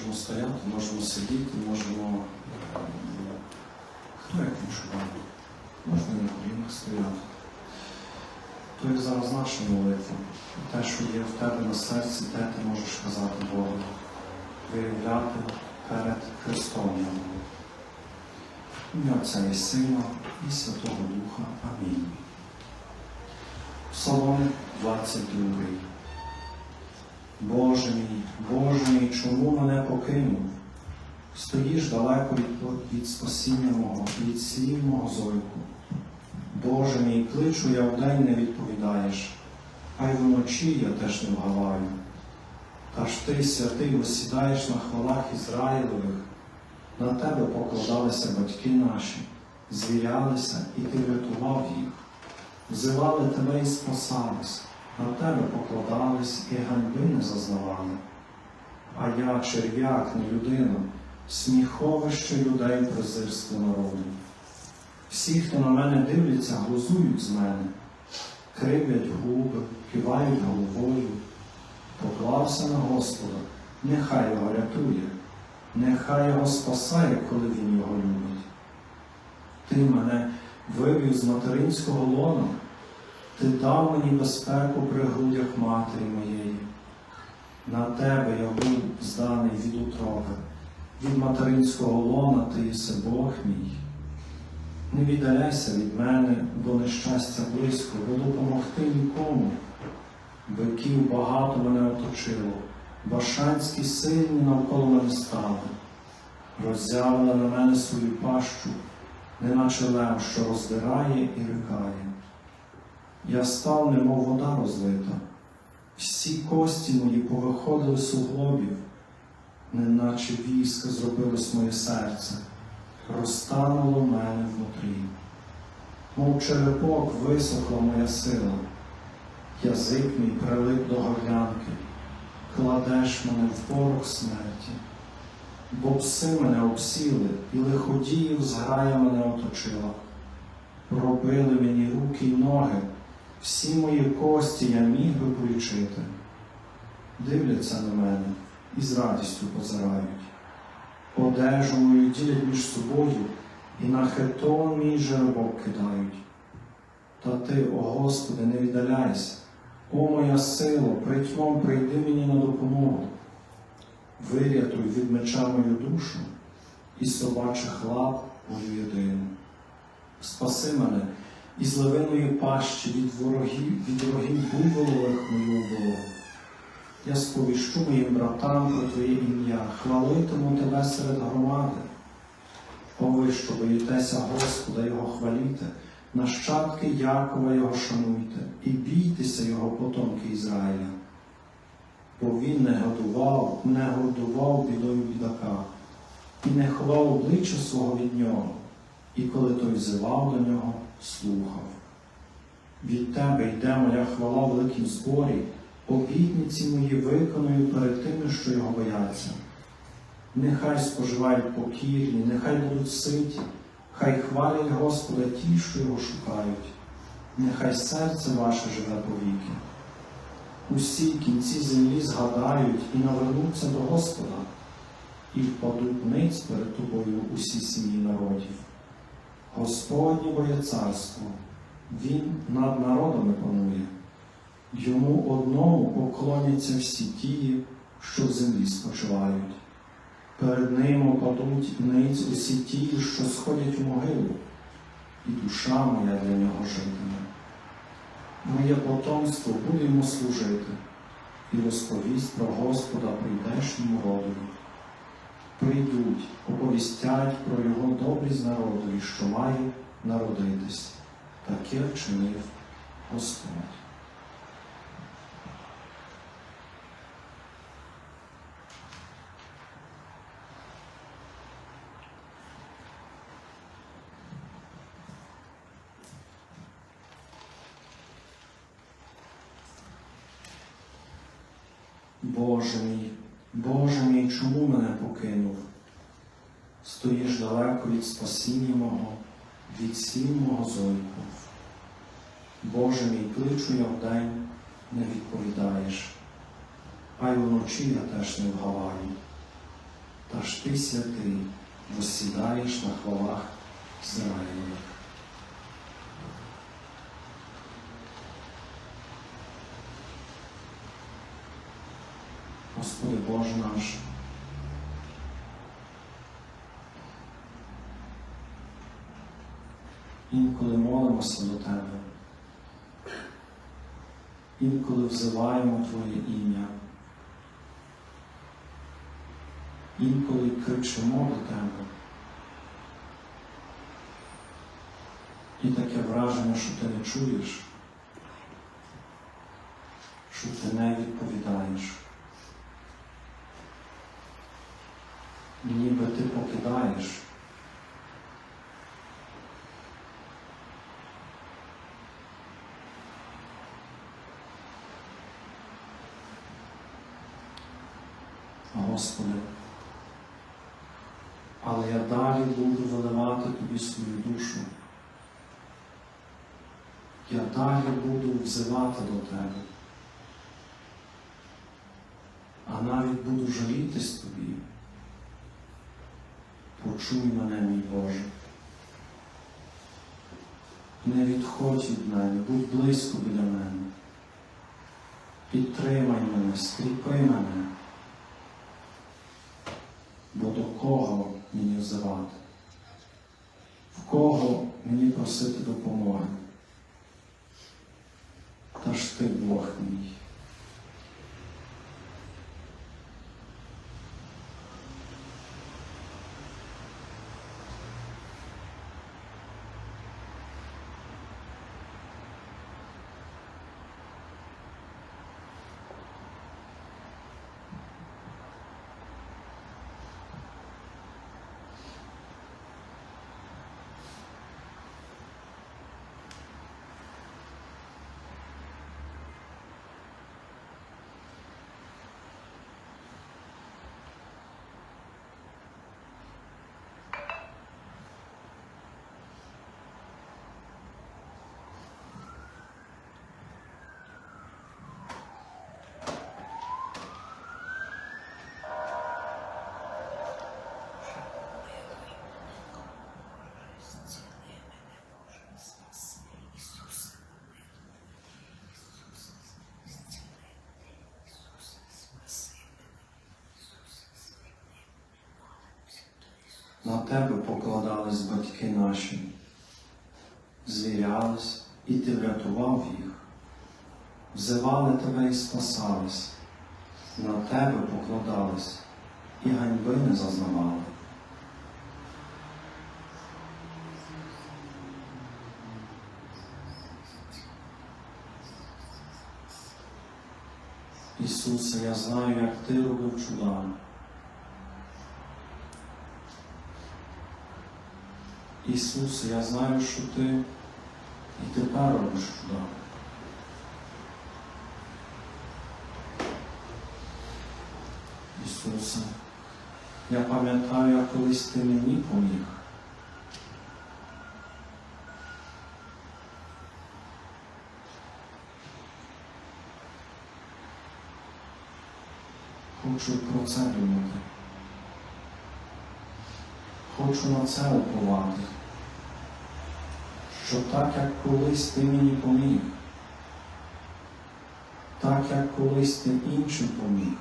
Можемо стояти, можемо сидіти, можемо. е, Хто як іншого? Можна на колінах стояти. То як зараз наша молитва, те, що є в тебе на серці, те ти можеш казати Богу, виявляти перед Христом. Ім'я Отця і Сина і Святого Духа. Амінь. Псалом 22. Боже мій, Боже мій, чому мене покинув? Стоїш далеко від, від спасіння мого, від слів мого зойку. Боже мій, кличу я вдень не відповідаєш, а й вночі я теж не вгаваю. Та ж ти, святий, осідаєш на хвалах Ізраїлових, на тебе покладалися батьки наші, звірялися, і ти врятував їх. Взивали тебе і спасались, на тебе покладались і ганьби не зазнавали. А я, черв'як, не людина, сміховище людей презирство народу. Всі, хто на мене дивляться, глузують з мене, кривлять губи, кивають головою. Поклався на Господа, нехай його рятує, нехай його спасає, коли він його любить. Ти мене вивів з материнського лона, ти дав мені безпеку при грудях матері моєї. На тебе я був зданий від утроби, від материнського лона ти єси Бог мій. Не віддаляйся від мене, бо нещастя близько, бо допомогти нікому. Биків багато мене оточило, башанські сильні навколо мене стали, роззявили на мене свою пащу, неначе лев, що роздирає і рикає. Я став, немов вода розлита, всі кості мої повиходили з суглобів, неначе війська зробилось моє серце, розтануло мене внутрі. Мов черепок висохла моя сила, язик мій прилип до горлянки, кладеш мене в порох смерті, бо пси мене обсіли, і лиходіїв зграя мене оточила. Пробили мені руки й ноги, всі мої кості я міг би полічити. Дивляться на мене і з радістю позирають. Одежу мою ділять між собою і на хитон мій жеребок кидають. Та ти, о Господи, не віддаляйся, о моя сила, притьмом прийди мені на допомогу. Вирятуй від меча мою душу і собачих лап мою єдину. Спаси мене із левиної пащі від ворогів, від ворогів буйволових мою оболу. Я сповіщу моїм братам про Твоє ім'я, хвалитиму Тебе серед громади. О ви, що боїтеся Господа Його хваліте, нащадки Якова Його шануйте, і бійтеся Його потомки Ізраїля. Бо Він не годував, не годував бідою бідака, і не ховав обличчя свого від нього, і коли той взивав до нього, слухав. Від Тебе йде моя хвала в великім зборі, обітниці мої виконую перед тими, що його бояться. Нехай споживають покірні, нехай будуть ситі, хай хвалять Господа ті, що його шукають, нехай серце ваше живе повіки. Усі кінці землі згадають і навернуться до Господа, і впадуть ниць перед тобою усі сім'ї народів. Господнє боє царство, Він над народами панує. Йому одному поклоняться всі ті, що в землі спочивають. Перед ним опадуть ниць усі ті, що сходять у могилу, і душа моя для нього житиме. Моє потомство буде йому служити, і розповість про Господа прийдешньому родові. Прийдуть, оповістять про його добрість народові, що має народитись. Таке вчинив Господь. Боже мій, Боже мій, чому мене покинув? Стоїш далеко від спасіння мого, від сім мого зойку. Боже мій, кличу я вдень, не відповідаєш, а й вночі я теж не вгаваю. та ж ти святий, восідаєш на хвалах Ізраїлевих. Господи Боже наш, інколи молимося до Тебе, інколи взиваємо Твоє ім'я, інколи кричимо до Тебе. І таке враження, що ти не чуєш, що ти не відповідаєш. Господи, але я далі буду виливати тобі свою душу. Я далі буду взивати до Тебе, а навіть буду жалітись тобі. Почуй мене, мій Боже. Не відходь від мене, будь близько біля мене. Підтримай мене, скріпи мене. Бо до кого мені взивати? В кого мені просити допомоги? Та ж ти Бог мій. На тебе покладались батьки наші, звірялись, і ти врятував їх, взивали тебе і спасались, на тебе покладались і ганьби не зазнавали. Ісусе, я знаю, як Ти робив чуда. Ісусе, я знаю, що Ти і тепер робиш чуда. Ісусе, я пам'ятаю, як колись Ти мені поміг. Хочу про це думати. Хочу на це уповати, що так, як колись ти мені поміг, так, як колись ти іншим поміг,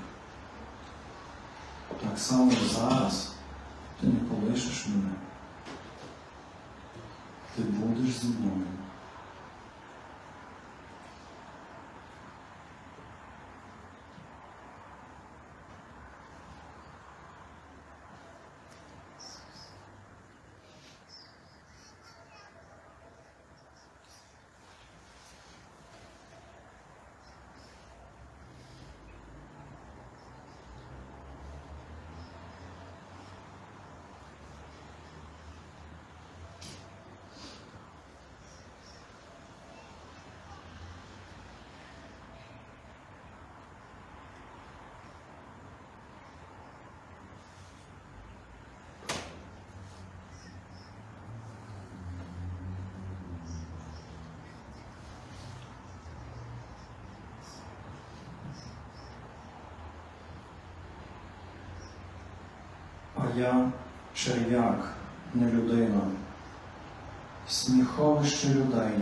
так само зараз ти не полишиш мене. Ти будеш зі мною. Я черв'як, не людина, сміховище людей,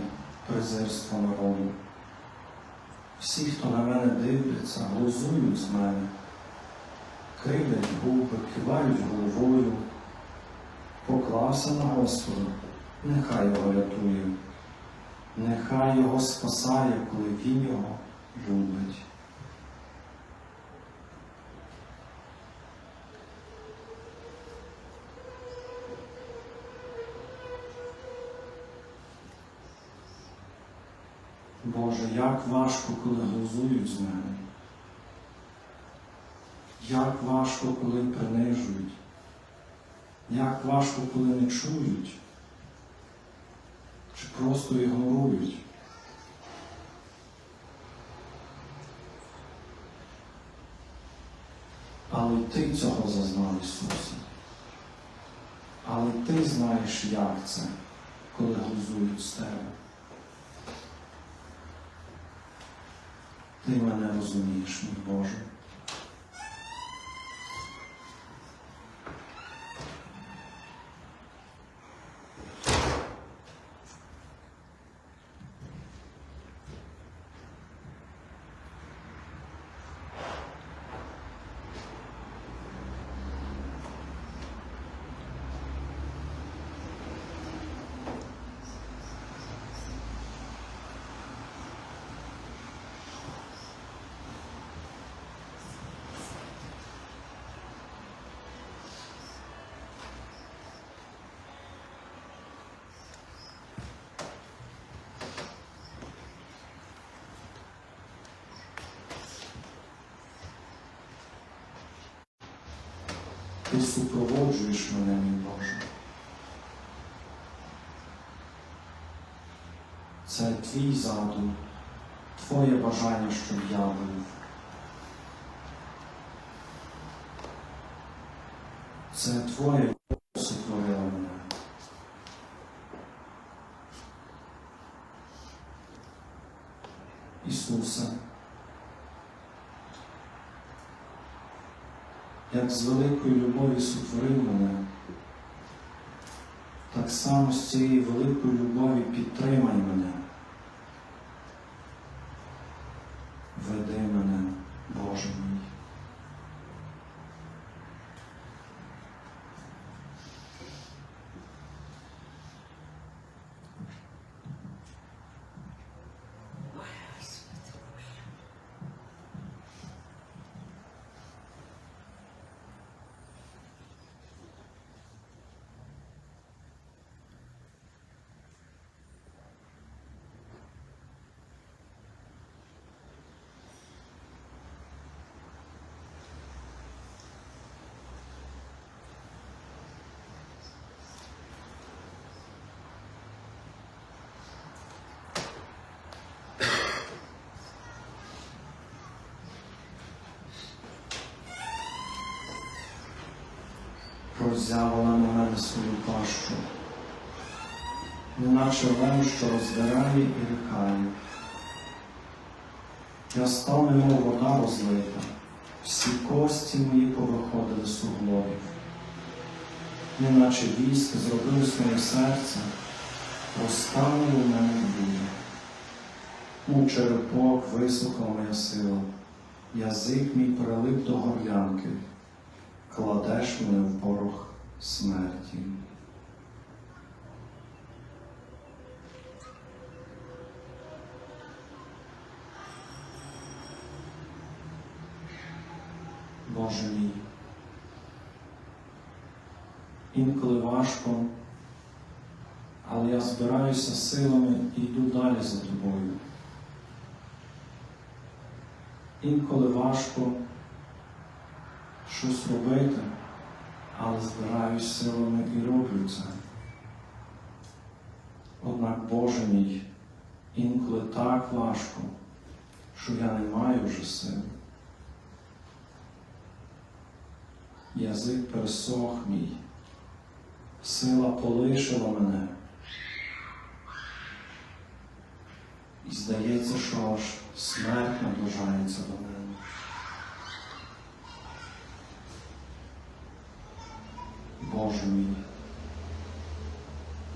презирство народу. Всі, хто на мене дивляться, глузують з мене, кривлять губи, кивають головою, поклався на Господа, нехай його рятує, нехай його спасає, коли він його любить. Боже, як важко, коли глузують з мене. Як важко, коли принижують. Як важко, коли не чують. Чи просто ігнорують. Але ти цього зазнав, Ісусе. Але ти знаєш, як це, коли глузують з тебе. Ти мене розумієш, мій Боже. Ти супроводжуєш мене, мій Боже. Це твій задум, твоє бажання, щоб я був. Це твоє сотворило мене. Ісусе, як з великої любові сотворив мене, так само з цієї великої любові підтримай мене. Веди мене, Боже мій. Роззяла на мене свою пащу, неначе лев, що роздирає і рікає. Я став, немов вода розлита, всі кості мої повиходили з суглобів, неначе військ зробилось моє серце, розтануло в мене буде. У черепок висохла моя сила, язик мій прилип до горлянки кладеш мене в порох смерті. Боже мій, інколи важко, але я збираюся силами і йду далі за тобою. Інколи важко щось робити, але збираюсь силами і роблю це. Однак, Боже мій, інколи так важко, що я не маю вже сил. Язик пересох мій, сила полишила мене. І здається, що аж смерть наближається до мене. Боже мій,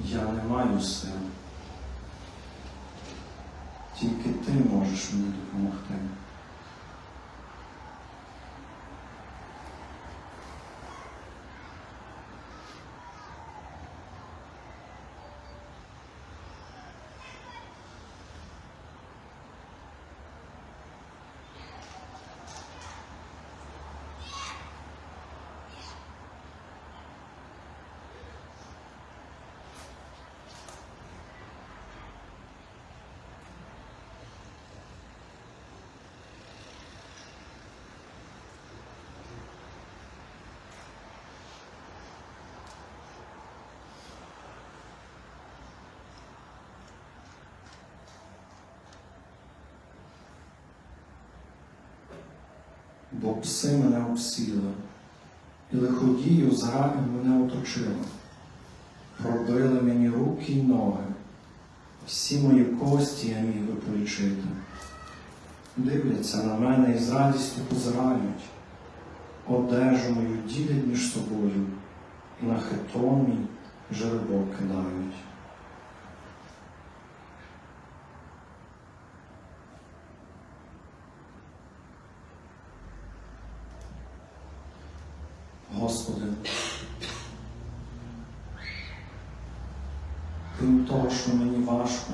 я не маю сил. Тільки ти можеш мені допомогти. Бо пси мене обсіли, і лиходію зграї мене оточили. Пробили мені руки й ноги, всі мої кості я міг би полічити. Дивляться на мене і з радістю позирають, одежу мою ділять між собою, і на хитон мій жеребок кидають. Господи, крім того, що мені важко,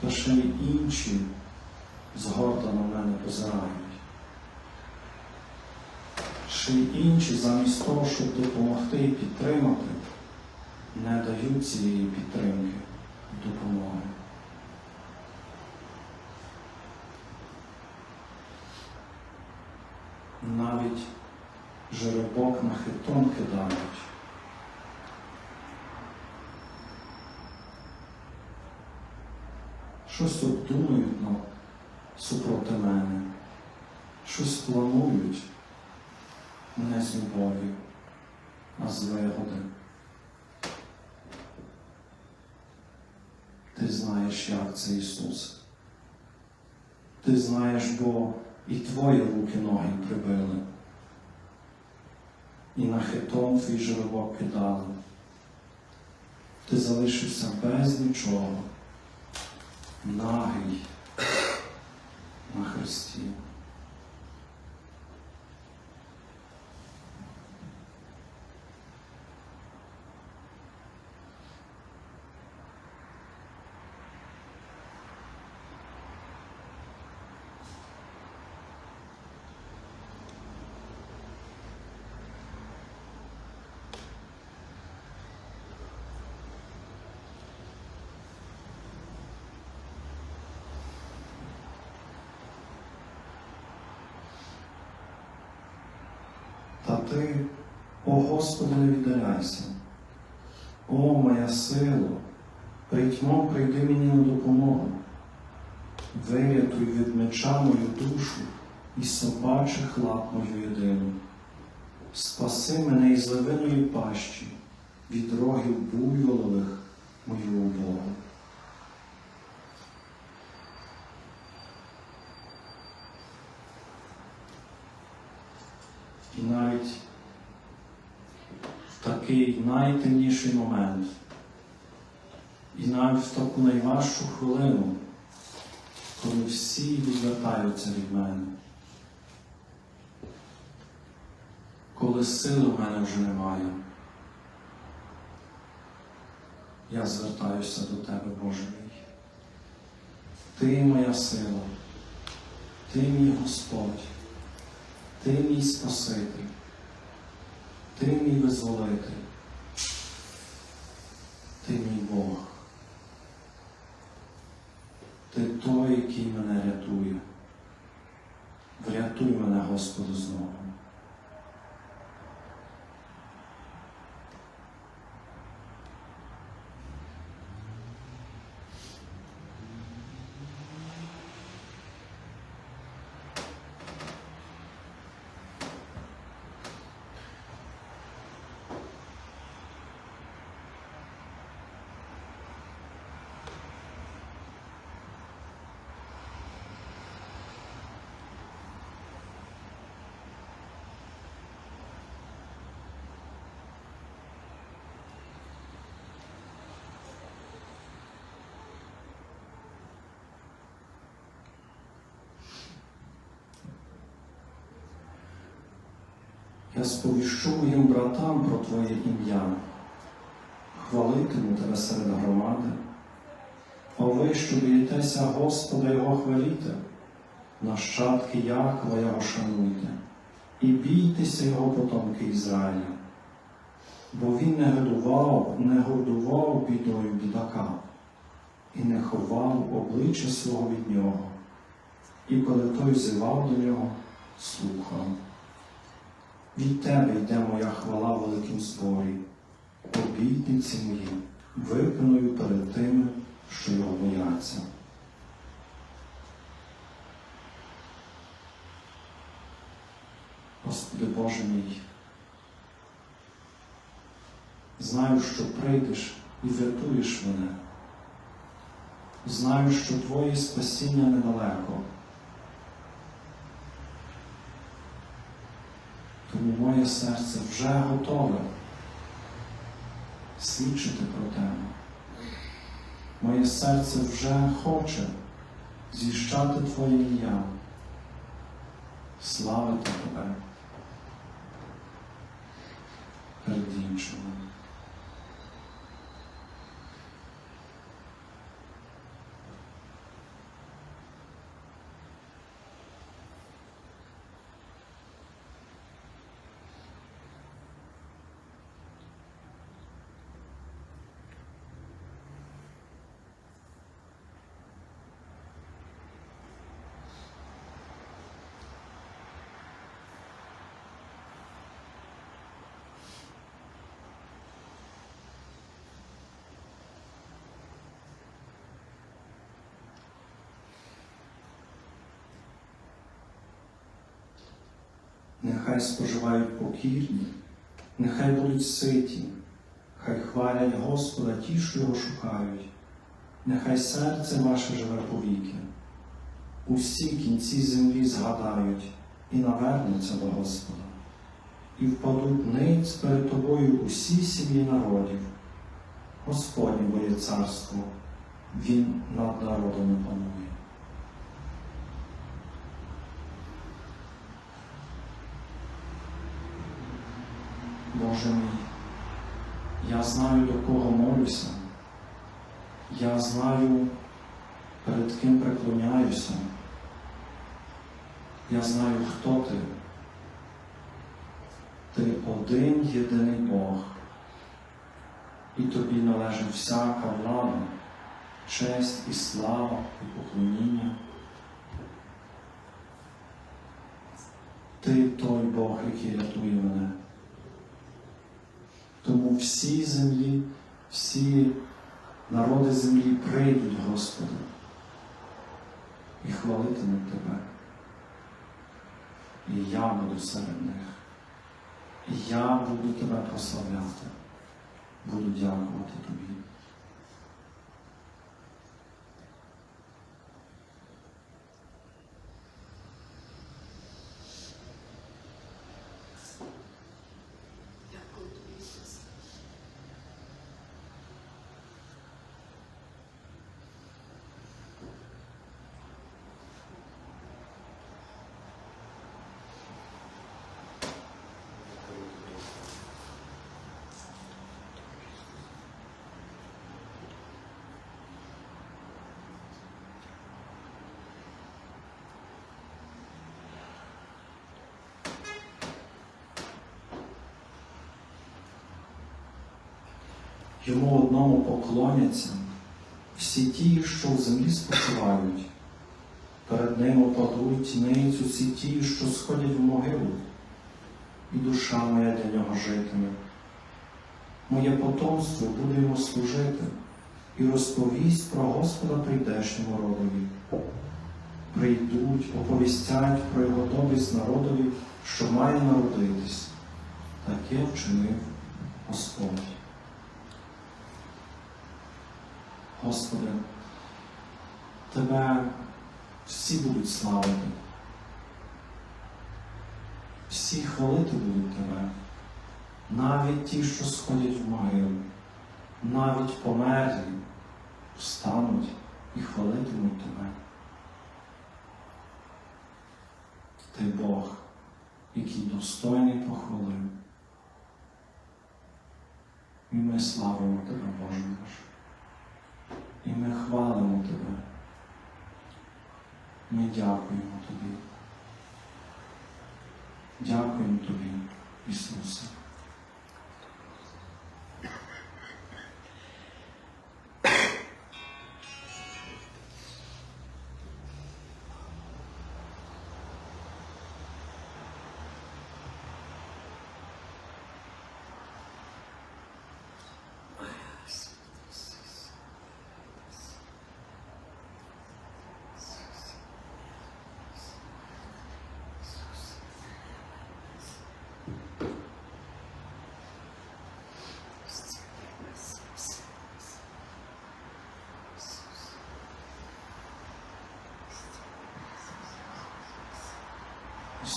то ще й інші згорда на мене позирають. Й інші, замість того, щоб допомогти і підтримати, не дають цієї підтримки, допомоги. Навіть жеребок на хитон кидають. Щось обдумують ну, супроти мене, щось планують не з любові, а з вигоди. Ти знаєш, як це Ісус. Ти знаєш, бо і твої руки ноги прибили, і на хитон твій жеребок кидали. Ти залишився без нічого, нагий на хресті. Ти, о Господи, не віддаляйся. О моя сила, притьмо прийди мені на допомогу. Вирятуй від меча мою душу і собачих лап мою єдину. Спаси мене із левиної пащі, від рогів буйволових мою обогу. І навіть в такий найтемніший момент, і навіть в таку найважчу хвилину, коли всі відвертаються від мене, коли сили в мене вже немає, я звертаюся до Тебе, Боже мій. Ти моя сила, Ти мій Господь. Ти мій Спаситель, Ти мій визволитель, Ти мій Бог. Ти той, який мене рятує. Врятуй мене, Господу, знову. Я сповіщу моїм братам про Твоє ім'я, хвалитиму Тебе серед громади. А ви, що боїтеся Господа Його хваліте, нащадки Якова Його шануйте, і бійтеся Його потомки Ізраїля. Бо він не годував, не годував бідою бідака і не ховав обличчя свого від нього, і коли той зивав до нього, слухав. Від тебе йде моя хвала в великім зборі, обітниці мої, виконую перед тими, що його бояться. Господи Боже мій, знаю, що прийдеш і врятуєш мене. Знаю, що Твоє спасіння недалеко. Тому моє серце вже готове свідчити про тебе. Моє серце вже хоче зіщати Твоє ім'я, славити Тебе перед іншими. Нехай споживають покірні, нехай будуть ситі, хай хвалять Господа ті, що його шукають, нехай серце ваше живе повіки. Усі кінці землі згадають і навернуться до Господа, і впадуть ниць перед тобою усі сім'ї народів. Господнє боє царство, Він над народами панує. Боже мій, я знаю, до кого молюся, я знаю, перед ким преклоняюся, я знаю, хто ти. Ти один єдиний Бог, і тобі належить всяка влада, честь і слава і поклоніння. Ти той Бог, який рятує мене. Тому всі землі, всі народи землі прийдуть, Господи, і хвалитимуть Тебе. І я буду серед них. І я буду Тебе прославляти, буду дякувати Тобі. Дякую тобі, Ісус. Йому одному поклоняться всі ті, що в землі спочивають. Перед ним опадуть ниць усі ті, що сходять в могилу, і душа моя для нього житиме. Моє потомство буде йому служити і розповість про Господа прийдешньому родові. Прийдуть, оповістять про його доблесть народові, що має народитись. Таке вчинив Господь. Господи, Тебе всі будуть славити, всі хвалити будуть Тебе, навіть ті, що сходять в могилу, навіть померлі, встануть і хвалитимуть Тебе. Ти Бог, який достойний похвали. І ми славимо Тебе, Боже наш. І ми хвалимо Тебе. Ми дякуємо Тобі. Дякуємо Тобі, Ісусе.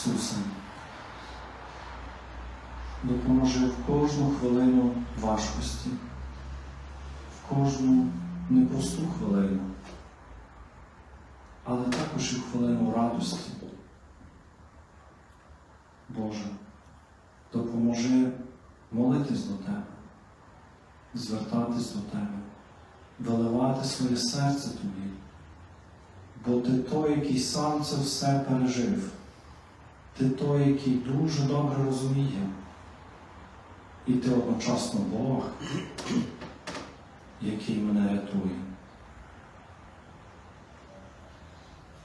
Ісусе, допоможи в кожну хвилину важкості, в кожну непросту хвилину, але також і в хвилину радості. Боже, допоможи молитись до Тебе, звертатись до Тебе, виливати своє серце Тобі, бо Ти той, який сам це все пережив. Ти той, який дуже добре розуміє. І ти одночасно Бог, який мене рятує.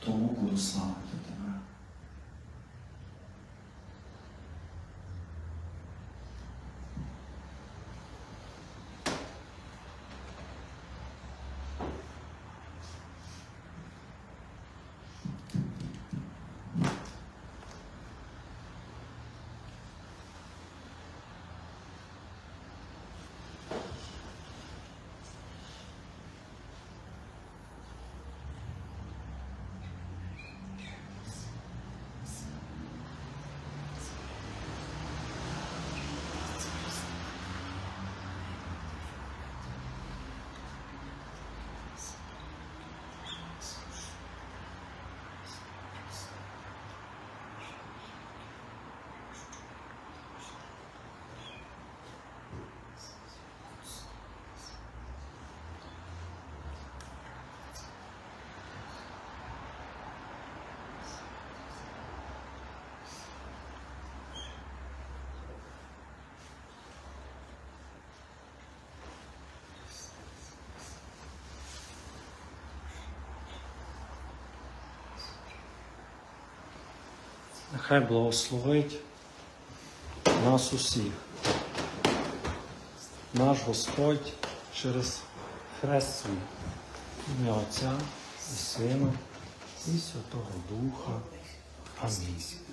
Тому буду славити тебе. Нехай благословить нас усіх. Наш Господь через хрест свій. Ім'я Отця і Сина і Святого Духа. Амінь.